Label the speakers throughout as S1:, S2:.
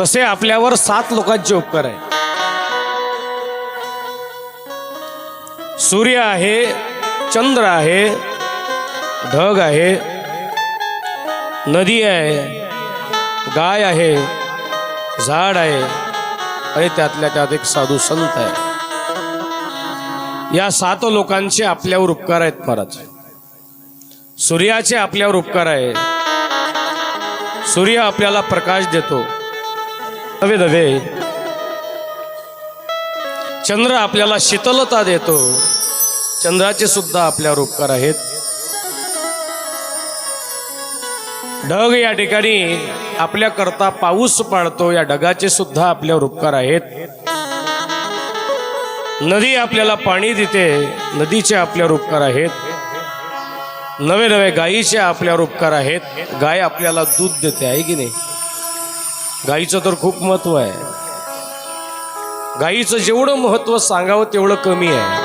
S1: तसे आपल्यावर सात लोकांचे उपकार आहे सूर्य आहे चंद्र आहे ढग आहे नदी आहे गाय आहे झाड आहे आणि त्यातल्या त्यात एक साधू संत आहे. या सात लोकांचे आपल्यावर उपकार आहेत महाराज. सूर्याचे आपल्यावर उपकार आहे. सूर्य आपल्याला प्रकाश देतो. नवे नवे चंद्र आपल्याला शीतलता देतो. चंद्राचे सुद्धा आपल्यावर उपकार आहेत. ढग या ठिकाणी आपल्या करता पाऊस पाडतो या ढगाचे सुद्धा आपल्यावर उपकार आहेत. नदी आपल्याला पाणी देते नदीचे आपल्यावर उपकार आहेत. नवे नवे गायीचे आपल्यावर उपकार आहेत. गाय आपल्याला दूध देते आहे की नाही? गाईचं तर खूप महत्त्व आहे. गाईचं जेवढं महत्त्व सांगावं तेवढं कमी आहे.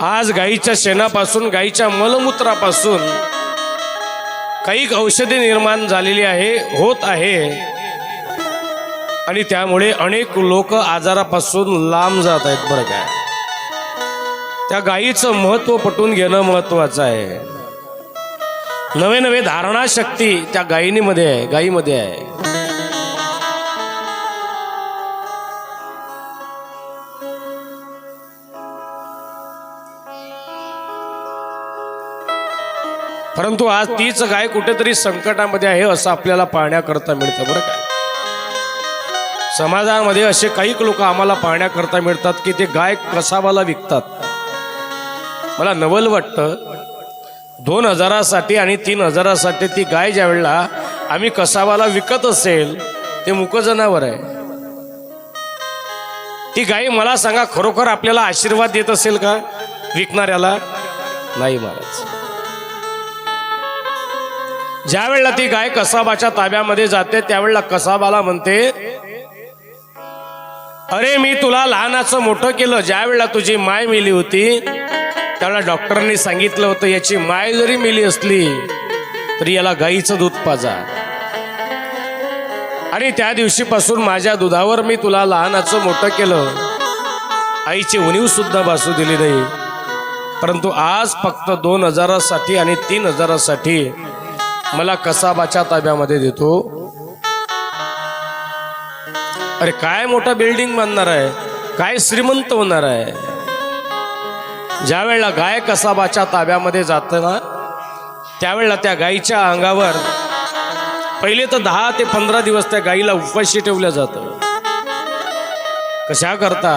S1: आज गाईच्या शेणापासून गाईच्या मलमूत्रापासून काही औषधे निर्माण झालेली आहे होत आहे. आणि त्यामुळे अनेक लोक आजारापासून लांब जात आहेत बरं काय त्या गायीचं महत्त्व पटवून घेणं महत्वाचं आहे. नवे नवे धारणा शक्ती त्या गायीमध्ये आहे गायीमध्ये आहे. परंतु आज तीच गाय कुठेतरी संकटामध्ये आहे असं आपल्याला पाहण्याकरता मिळतं बरं काय समाजामध्ये असे काही लोक आम्हाला पाहण्याकरता मिळतात की ते गाय कसावाला विकतात. मला नवल वाटतं. दोन हजारासाठी आणि तीन हजारासाठी ती गाय ज्या वेळेला आम्ही कसाबाला विकत असेल ते मुक जनावर आहे. ती गाय मला सांगा खरोखर आपल्याला आशीर्वाद देत असेल का विकणाऱ्याला? नाही महाराज. ज्या वेळेला ती गाय कसाबाच्या ताब्यामध्ये जाते त्यावेळेला कसाबाला म्हणते अरे मी तुला लहानाचं मोठं केलं ज्या वेळेला तुझी माय मेली होती त्यावेळेला डॉक्टरांनी सांगितलं होतं याची माय जरी मेली असली तरी याला गाईचं दूध पाजा. आणि त्या दिवशीपासून माझ्या दुधावर मी तुला लहानाचं मोठं केलं. आईची उणीव सुद्धा भासू दिली नाही. परंतु आज फक्त दोन हजारासाठी आणि तीन हजारासाठी मला कसाबाच्या ताब्यामध्ये देतो. अरे काय मोठा बिल्डिंग बांधणार आहे? काय श्रीमंत होणार आहे? ज्या वेळेला गाय कसाबाच्या ताब्यामध्ये जाताना त्यावेळेला त्या गायीच्या अंगावर पहिले तर दहा ते पंधरा दिवस त्या गायीला उपाशी ठेवलं जातं. कशा करता?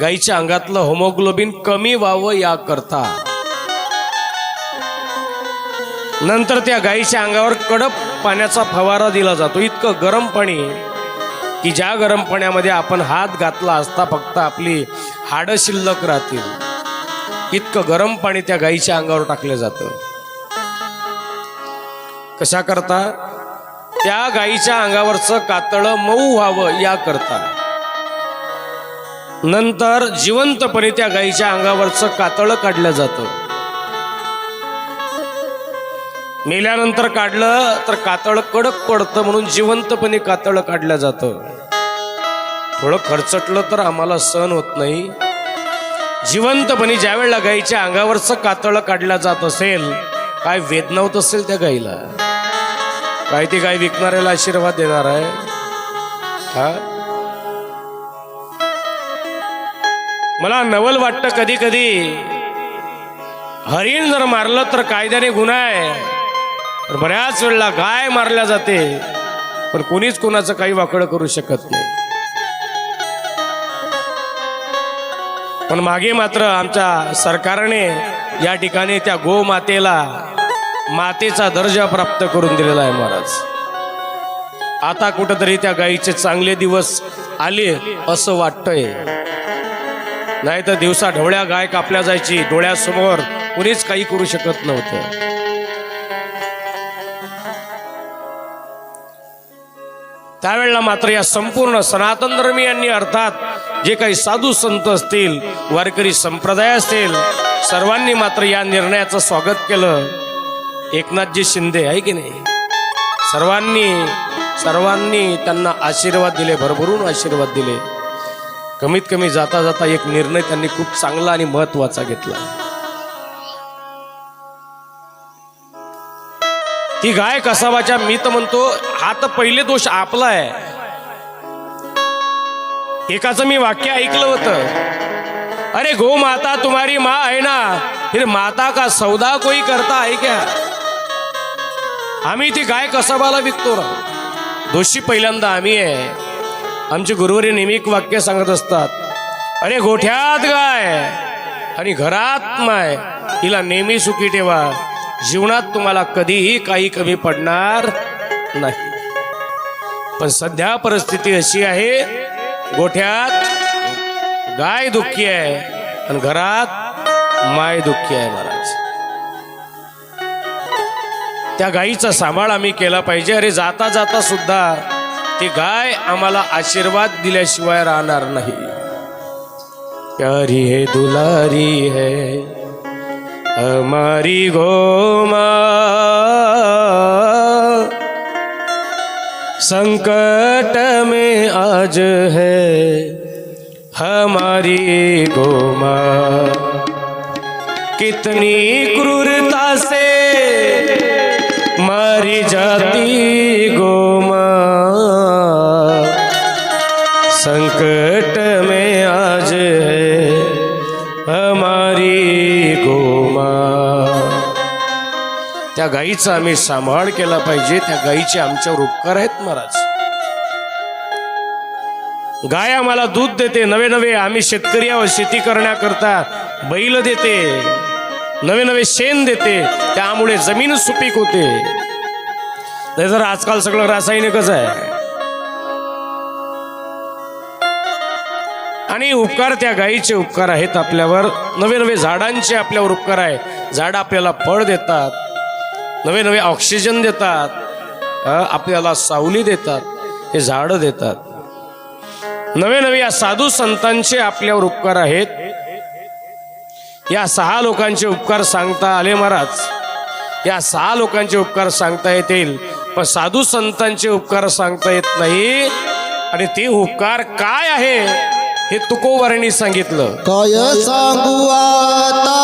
S1: गायीच्या अंगातलं होमोग्लोबिन कमी व्हावं या करता नंतर त्या गायीच्या अंगावर कडक पाण्याचा फवारा दिला जातो. इतकं गरम पाणी की ज्या गरम पाण्यामध्ये आपण हात घातला असता फक्त आपली हाडं शिल्लक राहतील. इतकं गरम पाणी त्या गाईच्या अंगावर टाकलं जातं. कशा करता? त्या गाईच्या अंगावरचं कातळं मऊ व्हावं या करता. नंतर जिवंतपणे त्या गाईच्या अंगावरचं कातळं काढलं जातं. मेल्यानंतर काढलं तर कातळ कडक पडतं म्हणून जिवंतपणे कातळ काढलं जातं. थोडं खर्चटलं तर आम्हाला सहन होत नाही. जिवंतपणे ज्या वेळेला गाईच्या अंगावरचं कातळ काढलं जात असेल काय वेदना होत असेल त्या गाईला? काय ती गाय विकणाऱ्याला आशीर्वाद देणार आहे? हा? मला नवल वाटतं कधी कधी हरिण जर मारलं तर कायद्याने गुन्हा आहे. तर बऱ्याच वेळेला गाय मारल्या जाते पण कोणीच कोणाचं काही वाकडं करू शकत नाही. पण मागे मात्र आमच्या सरकारने या ठिकाणी त्या गोमातेला मातेचा दर्जा प्राप्त करून दिलेला आहे महाराज. आता कुठंतरी त्या गायीचे चांगले दिवस आले असं वाटतंय. नाही तर दिवसा ढवळ्या गाय कापल्या जायची डोळ्यासमोर कुणीच काही करू शकत नव्हतं. त्यावेळेला मात्र या संपूर्ण सनातन धर्मीयांनी अर्थात जे काही साधू संत असतील वारकरी संप्रदाय असतील सर्वांनी मात्र या निर्णयाचं स्वागत केलं. एकनाथजी शिंदे आहे की नाही? सर्वांनी सर्वांनी त्यांना आशीर्वाद दिले भरभरून आशीर्वाद दिले. कमीत कमी जाता जाता एक निर्णय त्यांनी खूप चांगला आणि महत्त्वाचा घेतला. ती गाय कसाबाच्या मी तर म्हणतो हा तर पहिले दोष आपला आहे. एकाचं मी वाक्य ऐकलं होतं. अरे गो माता तुम्हारी माँ आहे ना? फिर माता का सौदा कोई करता आहे क्या? आम्ही ती गाय कसाबाला विकतो ना दोषी पहिल्यांदा आम्ही आहे. आमचे गुरुवारी नेहमी वाक्य सांगत असतात. अरे गोठ्यात गाय आणि घरात माय हिला नेहमी सुखी ठेवा. जीवनात तुम्हाला कधीही काही कमी पडणार नाही. पण सध्या परिस्थिती अशी आहे गोठ्यात गाय दुःखी आहे आणि घरात माय दुःखी आहे महाराज. त्या गायीचा सांभाळ आम्ही केला पाहिजे. अरे जाता जाता सुद्धा ती गाय आम्हाला आशीर्वाद दिल्याशिवाय राहणार नाही. प्यारी है दुलारी है हमारी गोमा। संकट में आज है हमारी गोमा। कितनी क्रूरता से मारी जाती गोमा। संकट में आज है त्या गाईचा आम्ही सांभाळ केला पाहिजे. त्या गाईचे आमच्यावर उपकार आहेत महाराज. गाय आम्हाला दूध देते नवे नवे आम्ही शेतकरी आहोत शेती करण्याकरता बैल देते नवे नवे शेण देते त्यामुळे जमीन सुपीक होते. नाही तर आजकाल सगळं रासायनिकच आहे. आणि उपकार त्या गायीचे उपकार आहेत आपल्यावर. नवे नवे झाडांचे आपल्यावर उपकार आहे. झाडं आपल्याला फळ देतात. नवे नवे ऑक्सिजन देतात आपल्याला सावली देतात हे झाडं देतात. नवे नवे या साधू संतांचे आपल्यावर उपकार आहेत. या सहा लोकांचे उपकार सांगता आले महाराज. या सहा लोकांचे उपकार सांगता येतील पण साधू संतांचे उपकार सांगता येत नाही. आणि ते उपकार काय आहे? हे तुकोवर्णी सांगितलं.
S2: काय सांगू आता?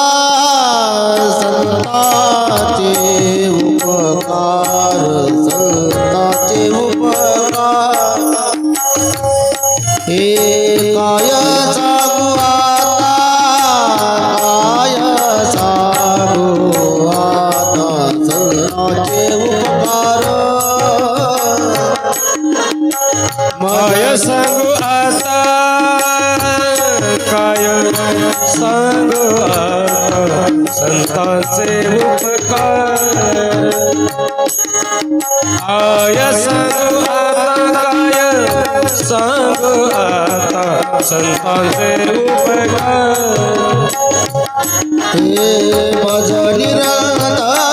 S2: संताचे उपकार संताचे उपकार. हे काय सांगू आता? काय सांगू आता? संताचे उपकार.
S1: माय सांगू सांगू आता. संतांचे उपकार
S2: हे माझा निराता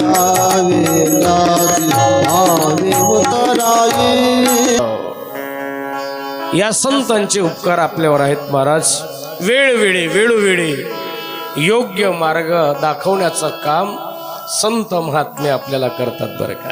S2: द्यावे
S1: या संतांचे उपकार आपल्यावर आहेत महाराज. वेळोवेळी वेळोवेळी योग्य मार्ग दाखवण्याचं काम संत महात्मे आपल्याला करतात बरं का?